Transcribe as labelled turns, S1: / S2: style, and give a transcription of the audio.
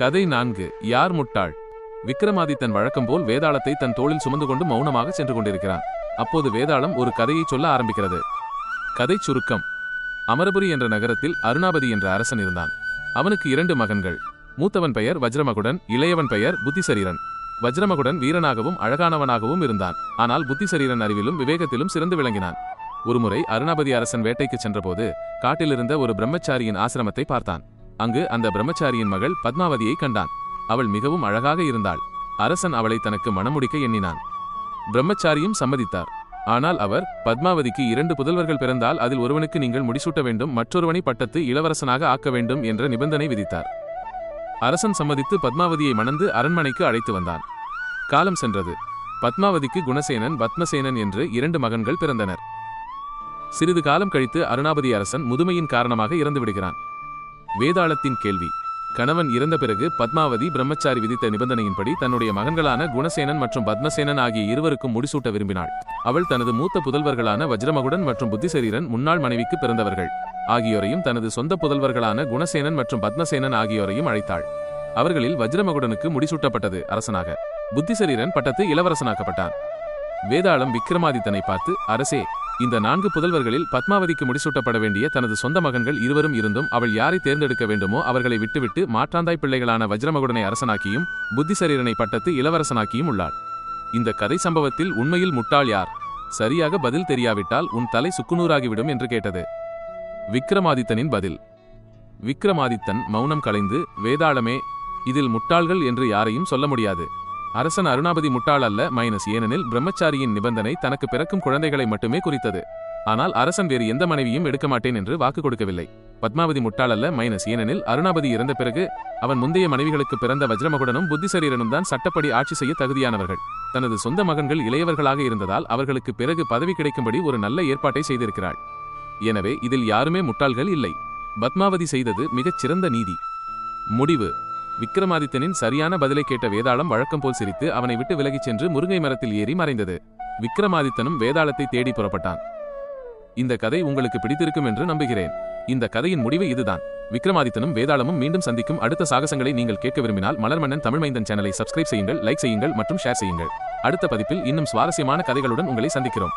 S1: கதை நான்கு யார் முட்டாள்? விக்ரமாதித்தன் வழக்கம் போல் வேதாளத்தை தன் தோளில் சுமந்து கொண்டு மௌனமாக சென்று கொண்டிருக்கிறான். அப்போது வேதாளம் ஒரு கதையை சொல்ல ஆரம்பிக்கிறது. கதை சுருக்கம். அமரபுரி என்ற நகரத்தில் அருணாபதி என்ற அரசன் இருந்தான். அவனுக்கு இரண்டு மகன்கள். மூத்தவன் பெயர் வஜ்ரமகுடன் இளையவன் பெயர் புத்திசரீரன். வஜ்ரமகுடன் வீரனாகவும் அழகானவனாகவும் இருந்தான். ஆனால் புத்திசரீரன் அறிவிலும் விவேகத்திலும் சிறந்து விளங்கினான். ஒருமுறை அருணாபதி அரசன் வேட்டைக்கு சென்றபோது காட்டிலிருந்த ஒரு பிரம்மச்சாரியின் ஆசிரமத்தை பார்த்தான். அங்கு அந்த பிரம்மச்சாரியின் மகள் பத்மாவதியை கண்டான். அவள் மிகவும் அழகாக இருந்தாள். அரசன் அவளை தனக்கு மணமுடிக்க எண்ணினான். பிரம்மச்சாரியும் சம்மதித்தார். ஆனால் அவர் பத்மாவதிக்கு இரண்டு புதல்வர்கள் பிறந்தால் அதில் ஒருவனுக்கு நீங்கள் முடிசூட்ட வேண்டும் மற்றொருவனை பட்டத்து இளவரசனாக ஆக்க வேண்டும் என்ற நிபந்தனை விதித்தார். அரசன் சம்மதித்து பத்மாவதியை மணந்து அரண்மனைக்கு அழைத்து வந்தான். காலம் சென்றது. பத்மாவதிக்கு குணசேனன் பத்மசேனன் என்று இரண்டு மகன்கள் பிறந்தனர். சிறிது காலம் கழித்து அருணாபதி அரசன் முதுமையின் காரணமாக இறந்து விடுகிறான் வேதாளத்தின் கேள்வி. கணவன் இறந்த பிறகு பத்மாவதி பிரம்மச்சாரி விதித்த நிபந்தனையின்படி தன்னுடைய மகன்களான குணசேனன் மற்றும் பத்மசேனன் ஆகிய இருவருக்கும் முடிசூட்ட விரும்பினாள். அவள் தனது மூத்த புதல்வர்களான வஜ்ரமகுடன் மற்றும் புத்திசரீரன் முன்னாள் மனைவிக்கு பிறந்தவர்கள். ஆகியோரையும் தனது சொந்த புதல்வர்களான குணசேனன் மற்றும் பத்மசேனன் ஆகியோரையும் அழைத்தாள். அவர்களில் வஜ்ரமகுடனுக்கு முடிசூட்டப்பட்டது அரசனாக. புத்திசரீரன் பட்டத்து இளவரசனாக்கப்பட்டான். வேதாளம் விக்ரமாதித்தனை பார்த்து அரசே இந்த நான்கு புதல்வர்களில் பத்மாவதிக்கு முடிசூட்டப்பட வேண்டிய தனது சொந்த மகன்கள் இருவரும் இருந்தும் அவள் யாரை தேர்ந்தெடுக்க வேண்டுமோ அவர்களை விட்டுவிட்டு மாற்றாந்தாய் பிள்ளைகளான வஜ்ரமகுடனை அரசனாக்கியும் புத்திசரீரனை பட்டத்து இளவரசனாக்கியும் உள்ளாள். இந்த கதை சம்பவத்தில் உண்மையில் முட்டாள் யார்? சரியாக பதில் தெரியாவிட்டால் உன் தலை சுக்குநூறாகிவிடும் என்று கேட்டது. விக்ரமாதித்தனின் பதில். விக்ரமாதித்தன் மௌனம் கலைந்து வேதாளமே இதில் முட்டாள்கள் என்று யாரையும் சொல்ல முடியாது. அரசன் அருணாபதி முட்டாள் அல்ல மைனஸ் ஏனெனில் பிரம்மச்சாரியின் நிபந்தனை தனக்கு பிறக்கும் குழந்தைகளை மட்டுமே குறித்தது. ஆனால் அரசன் வேறு எந்த மனைவியும் எடுக்க மாட்டேன் என்று வாக்கு கொடுக்கவில்லை. பத்மாவதி முட்டாள் அல்ல மைனஸ் ஏனெனில் அருணாபதி இறந்த பிறகு அவன் முந்தைய மனைவிகளுக்கு பிறந்த வஜ்ரமகுடனும் புத்திசரீரனும் தான் சட்டப்படி ஆட்சி செய்ய தகுதியானவர்கள். தனது சொந்த மகன்கள் இளையவர்களாக இருந்ததால் அவர்களுக்கு பிறகு பதவி கிடைக்கும்படி ஒரு நல்ல ஏற்பாட்டை செய்திருக்கிறாள். எனவே இதில் யாருமே முட்டாள்கள் இல்லை. பத்மாவதி செய்தது மிகச் சிறந்த நீதி. முடிவு. விக்ரமாதித்தனின் சரியான பதிலை கேட்ட வேதாளம் வழக்கம் போல் சிரித்து அவனை விட்டு விலகிச் சென்று முருங்கை மரத்தில் ஏறி மறைந்தது. விக்ரமாதித்தனும் வேதாளத்தை தேடி புறப்பட்டான். இந்த கதை உங்களுக்கு பிடித்திருக்கும் என்று நம்புகிறேன். இந்த கதையின் முடிவு இதுதான். விக்ரமாதித்தனும் வேதாளமும் மீண்டும் சந்திக்கும் அடுத்த சாகசங்களை நீங்கள் கேட்க விரும்பினால் மலர்மன்னன் தமிழ்மைந்தன் சேனலை சப்ஸ்கிரைப் செய்யுங்கள் லைக் செய்யுங்கள் மற்றும் ஷேர் செய்யுங்கள். அடுத்த பதிப்பில் இன்னும் சுவாரஸ்யமான கதைகளுடன் உங்களை சந்திக்கிறோம்.